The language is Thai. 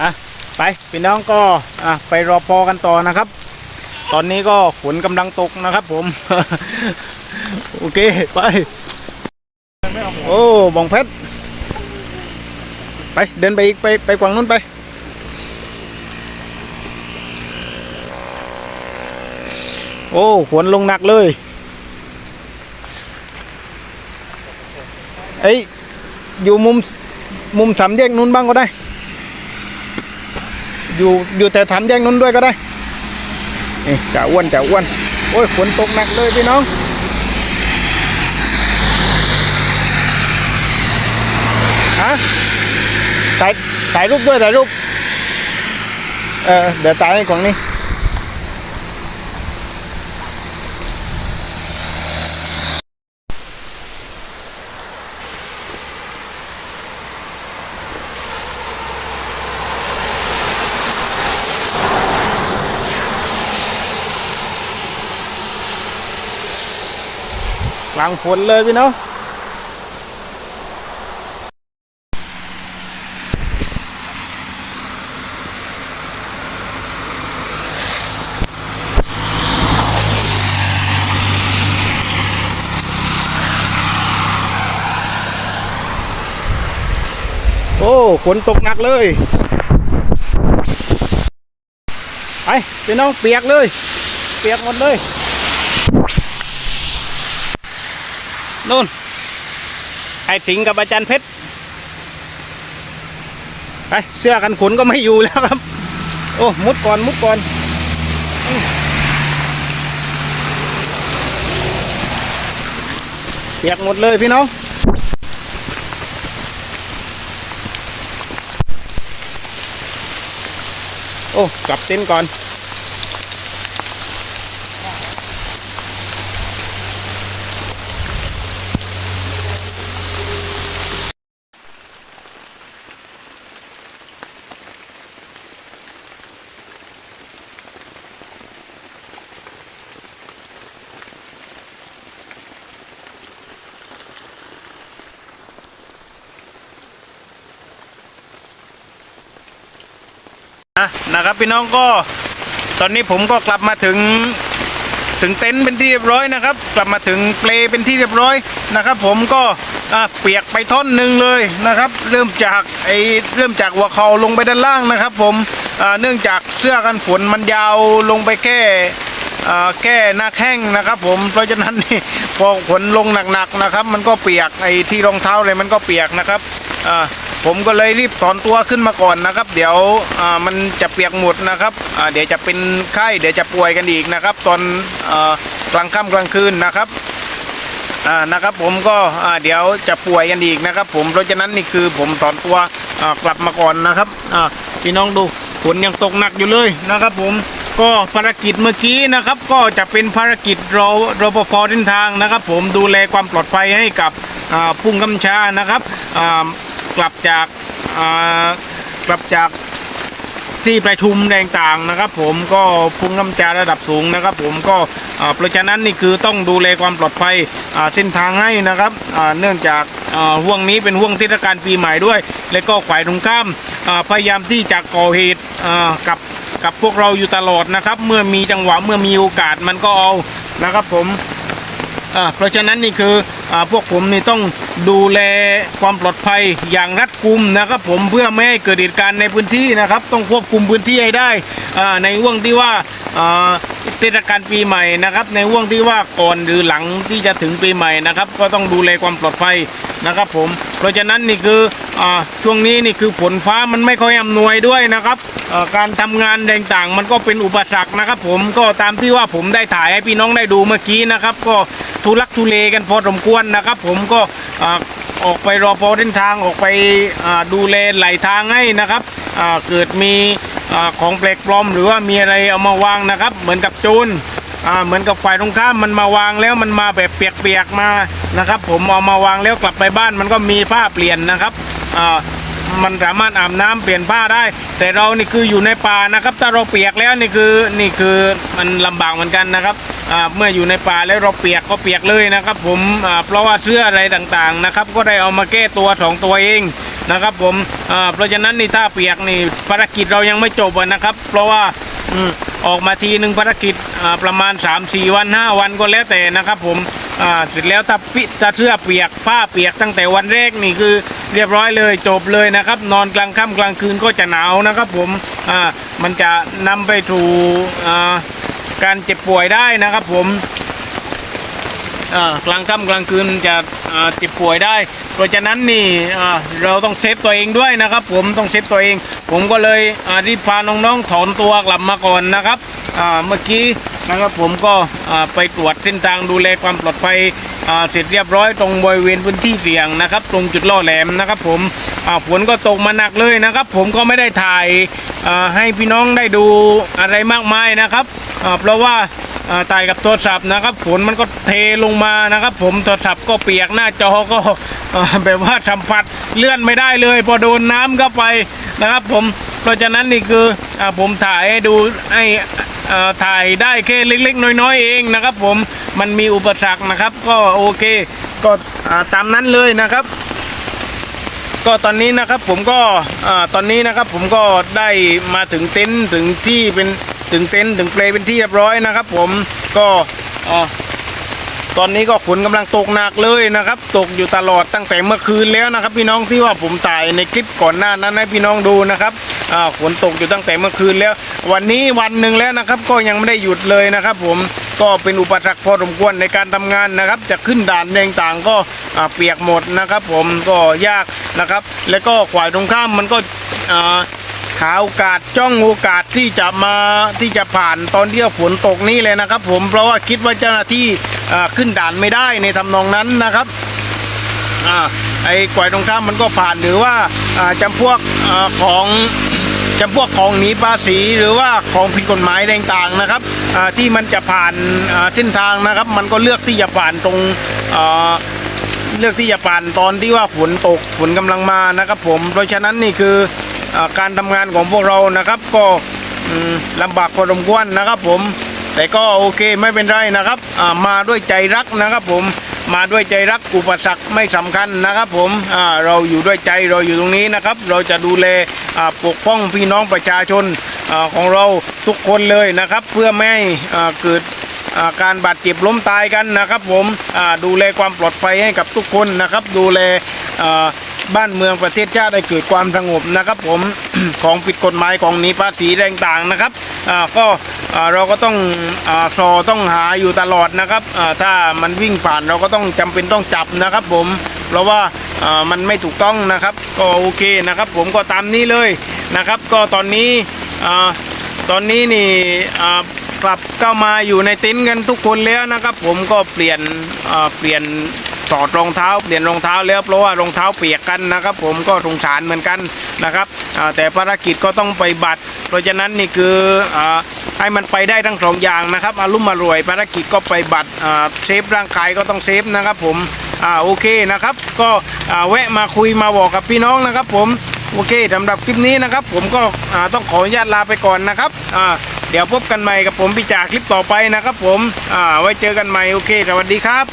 อะไปพี่น้องก็อะไปรอพอกันต่อนะครับ ตอนนี้ก็ฝนกำลังตกนะครับผม โอเคไป โอ้บองเพชรไปเดินไปอีกไปไปกวางนู้นไปโอ้ฝนลงหนักเลยเอ้ยอยู่มุมมุมสามแยกนู้นบ้างก็ได้ อยู่อยู่แต่ฐานแยกนู้นด้วยก็ได้นี่จ่าอ้วนจ่าอ้วน โอ้ยฝนตกหนักเลยพี่น้องฮะถ่ายถ่ายรูปด้วยถ่ายรูป เออเดี๋ยวถ่ายให้ของนี้ กลางฝนเลยพี่น้องโอ้ฝนตกหนักเลยไปพี่น้องเปียกเลย เปียกหมดเลย นู่นไอ้สิงกับอาจารย์เพชรไปเสื้อกันฝนก็ไม่อยู่แล้วครับ โอ้มุดก่อนมุดก่อนเปียกหมดเลยพี่น้องโอ้กลับเต็นก่อน อะนะครับพี่น้องก็ตอนนี้ผมก็กลับมาถึงถึงเต็นท์เป็นที่เรียบร้อยนะครับ กลับมาถึงเปลเป็นที่เรียบร้อยนะครับ ผมก็อะเปียกไปท่อนหนึ่งเลยนะครับ เริ่มจากไอเริ่มจากหัวเข่าลงไปด้านล่างนะครับ ผมอ่าเนื่องจากเสื้อกันฝนมันยาวลงไปแค่อ่าแค่หน้าแข้งนะครับ ผมเพราะฉะนั้นนี่พอฝนลงหนักๆนะครับ มันก็เปียกไอ้ที่รองเท้าเลยมันก็เปียกนะครับอ่า ผมก็เลยรีบถอนตัวขึ้นมาก่อนนะครับ เดี๋ยวมันจะเปียกหมดนะครับเดี๋ยวจะเป็นไข้เดี๋ยวจะป่วยกันอีกนะครับ ตอนกลางค่ำกลางคืนนะครับนะครับผมก็เดี๋ยวจะป่วยกันอีกนะครับ ผมเพราะฉะนั้นนี่คือผมถอนตัวกลับมาก่อนนะครับพี่น้องดูฝนยังตกหนักอยู่เลยนะครับ ผมก็ภารกิจเมื่อกี้นะครับ ก็จะเป็นภารกิจรอรอปภเส้นทางนะครับ ผมดูแลความปลอดภัยให้กับอ่าผู้กำชานะครับ กลับจากกลับจากที่ประชุมแดงต่างนะครับ ผมก็พุ่งกำจาระดับสูงนะครับ ผมก็เพราะฉะนั้นนี่คือต้องดูแลความปลอดภัยเส้นทางให้นะครับเนื่องจากห่วงนี้เป็นห่วงเทศกาลปีใหม่ด้วย และก็ฝ่ายตรงข้ามพยายามที่จะก่อเหตุกับกับพวกเราอยู่ตลอดนะครับ เมื่อมีจังหวะเมื่อมีโอกาสมันก็เอานะครับผม เพราะฉะนั้นนี่คืออพวกผมนี่ต้องดูแลความปลอดภัยอย่างรัดกุมนะครับ ผมเพื่อไม่ให้เกิดเหตุการณ์ในพื้นที่นะครับ ต้องควบคุมพื้นที่ให้ได้ในว่วงที่ว่า เทศกาลปีใหม่นะครับในห่วงที่ว่าก่อนหรือหลังที่จะถึงปีใหม่นะครับ ก็ต้องดูแลความปลอดภัยนะครับ ผม เพราะฉะนั้นนี่คืออช่วงนี้นี่คือฝนฟ้ามันไม่ค่อยอำนวยด้วยนะครับการทำงานต่างๆ มันก็เป็นอุปสรรคนะครับ ผมก็ตามที่ว่าผมได้ถ่ายให้พี่น้องได้ดูเมื่อกี้นะครับ ก็ทุลักทุเลกันพอสมควรนะครับ ผมก็ออกไปรอพอเส้นทางออกไปดูแลไหลทางให้นะครับเกิดมี อของแปลกปลอมหรือว่ามีอะไรเอามาวางนะครับ เหมือนกับจรอ่าเหมือนกับฝ่ายตรงข้ามมันมาวางแล้วมันมาแบบเปียกๆมานะครับ ผมเอามาวางแล้วกลับไปบ้านมันก็มีผ้าเปลี่ยนนะครับอ่ามันสามารถอาบน้ำเปลี่ยนผ้าได้ แต่เรานี่คืออยู่ในป่านะครับ ถ้าเราเปียกแล้วนี่คือนี่คือมันลำบากเหมือนกันนะครับอ่าเมื่ออยู่ในป่าแล้วเราเปียกก็เปียกเลยนะครับ ผมอ่าเพราะว่าเสื้ออะไรต่างๆนะครับ ก็ได้เอามาแก้ตัวสองตัวเอง นะครับผมอ่าเพราะฉะนั้นนี่ถ้าเปียกนี่ภารกิจเรายังไม่จบนะครับ เพราะว่าอืมออกมาทีหนึ่งภารกิจอ่าประมาณ 3-4 วัน 5 วันก็แล้วแต่นะครับผมอ่าเสร็จแล้วถ้าปิถ้าเสื้อเปียกผ้าเปียกตั้งแต่วันแรกนี่คือเรียบร้อยเลยจบเลยนะครับ นอนกลางค่ำกลางคืนก็จะหนาวนะครับผมอ่ามันจะนำไปสู่อ่าการเจ็บป่วยได้นะครับผม กลางค่ำกลางคืนจะเจ็บป่วยได้ เพราะฉะนั้นนี่เราต้องเซฟตัวเองด้วยนะครับ ผมต้องเซฟตัวเอง ผมก็เลยรีบพาน้องๆถอนตัวกลับมาก่อนนะครับเมื่อกี้นะครับผมก็ไปตรวจเส้นทางดูแลความปลอดภัยเสร็จเรียบร้อยตรงบริเวณพื้นที่เสี่ยงนะครับ ตรงจุดล่อแหลมนะครับ ผมฝนก็ตกมาหนักเลยนะครับ ผมก็ไม่ได้ถ่ายให้พี่น้องได้ดูอะไรมากมายนะครับเพราะว่า อ่าตายกับโทรศัพท์นะครับ ฝนมันก็เทลงมานะครับ ผมโทรศัพท์ก็เปียกหน้าจอก็อแบบว่าสัมผัสเลื่อนไม่ได้เลย พอโดนน้ำเข้าไปนะครับ ผมเพราะฉะนั้นนี่คืออาผมถ่ายให้ดูให้อ่าถ่ายได้แค่เล็ก ๆ น้อย ๆ เองนะครับ ผมมันมีอุปสรรคนะครับ ก็โอเคก็ตามนั้นเลยนะครับ ก็ตอนนี้นะครับผมก็อ่าตอนนี้นะครับผมก็ได้มาถึงเต็นท์ถึงที่เป็น ถึงเต็นท์ถึงเปลเป็นที่เรียบร้อยนะครับ ผมก็ตอนนี้ก็ฝนกำลังตกหนักเลยนะครับ ตกอยู่ตลอดตั้งแต่เมื่อคืนแล้วนะครับ พี่น้องที่ว่าผมถ่ายในคลิปก่อนหน้านั้นให้พี่น้องดูนะครับอ่าฝนตกอยู่ตั้งแต่เมื่อคืนแล้ว วันนี้วันหนึ่งแล้วนะครับ ก็ยังไม่ได้หยุดเลยนะครับ ผมก็เป็นอุปสรรคพอสมควรในการทำงานนะครับ จะขึ้นด่านต่างๆก็เปียกหมดนะครับ ผมก็ยากนะครับ แล้วก็ขวายตรงข้ามมันก็อ่า หาโอกาสจ้องโอกาสที่จะมาที่จะผ่านตอนที่ฝนตกนี้เลยนะครับ ผมเพราะว่าคิดว่าเจ้าหน้าที่ขึ้นด่านไม่ได้ในทำนองนั้นนะครับอไอ้กวายตรงข้ามมันก็ผ่านหรือว่าอ่าจำพวกอของจำพวกของหนีภาษีหรือว่าของผิดกฎหมายต่างๆนะครับที่มันจะผ่านเส้นทางนะครับ มันก็เลือกที่จะผ่านตรงเลือกที่จะผ่านตอนที่ว่าฝนตกฝนกำลังมานะครับผมเพราะฉะนั้นนี่คือ การทำงานของพวกเรานะครับ ก็ลำบากพอสมควรนะครับผม แต่ก็โอเคไม่เป็นไรนะครับมาด้วยใจรักนะครับผมมาด้วยใจรักอุปสรรคไม่สำคัญนะครับผมเราอยู่ด้วยใจเราอยู่ตรงนี้นะครับ เราจะดูแลปกป้องพี่น้องประชาชนอของเราทุกคนเลยนะครับ เพื่อไม่ให้เกิดการบาดเจ็บล้มตายกันนะครับ ผมดูแลความปลอดภัยให้กับทุกคนนะครับ ดูแล บ้านเมืองประเทศชาติได้เกิดความสงบนะครับ ผมของผิดกฎหมายของหนีภาษีแรงต่างนะครับก็เราก็ต้องอาซอต้องหาอยู่ตลอดนะครับถ้ามันวิ่งผ่านเราก็ต้องจำเป็นต้องจับนะครับ ผมเพราะว่ามันไม่ถูกต้องนะครับ ก็โอเคนะครับ ผมก็ตามนี้เลยนะครับ ก็ตอนนี้ตอนนี้นี่กลับเข้ามาอยู่ในเต็นท์กันทุกคนแล้วนะครับ ผมก็เปลี่ยนเปลี่ยน ถอดรองเท้าเปลี่ยนรองเท้าแล้วเพราะว่ารองเท้าเปียกกันนะครับ ผมก็สงสารเหมือนกันนะครับแต่ภารกิจก็ต้องไปบัตร เพราะฉะนั้นนี่คืออให้มันไปได้ทั้งสองอย่างนะครับอารุ่มอร่วยภารกิจก็ไปบัตรเซฟร่างกายก็ต้องเซฟนะครับผมอ่าโอเคนะครับ ก็แวะมาคุยมาบอกกับพี่น้องนะครับ ผมโอเคสำหรับคลิปนี้นะครับ ผมก็ต้องขออนุญาตลาไปก่อนนะครับเดี๋ยวพบกันใหม่กับผมพี่จากคลิปต่อไปนะครับ ผมไว้เจอกันใหม่โอเค สวัสดีครับ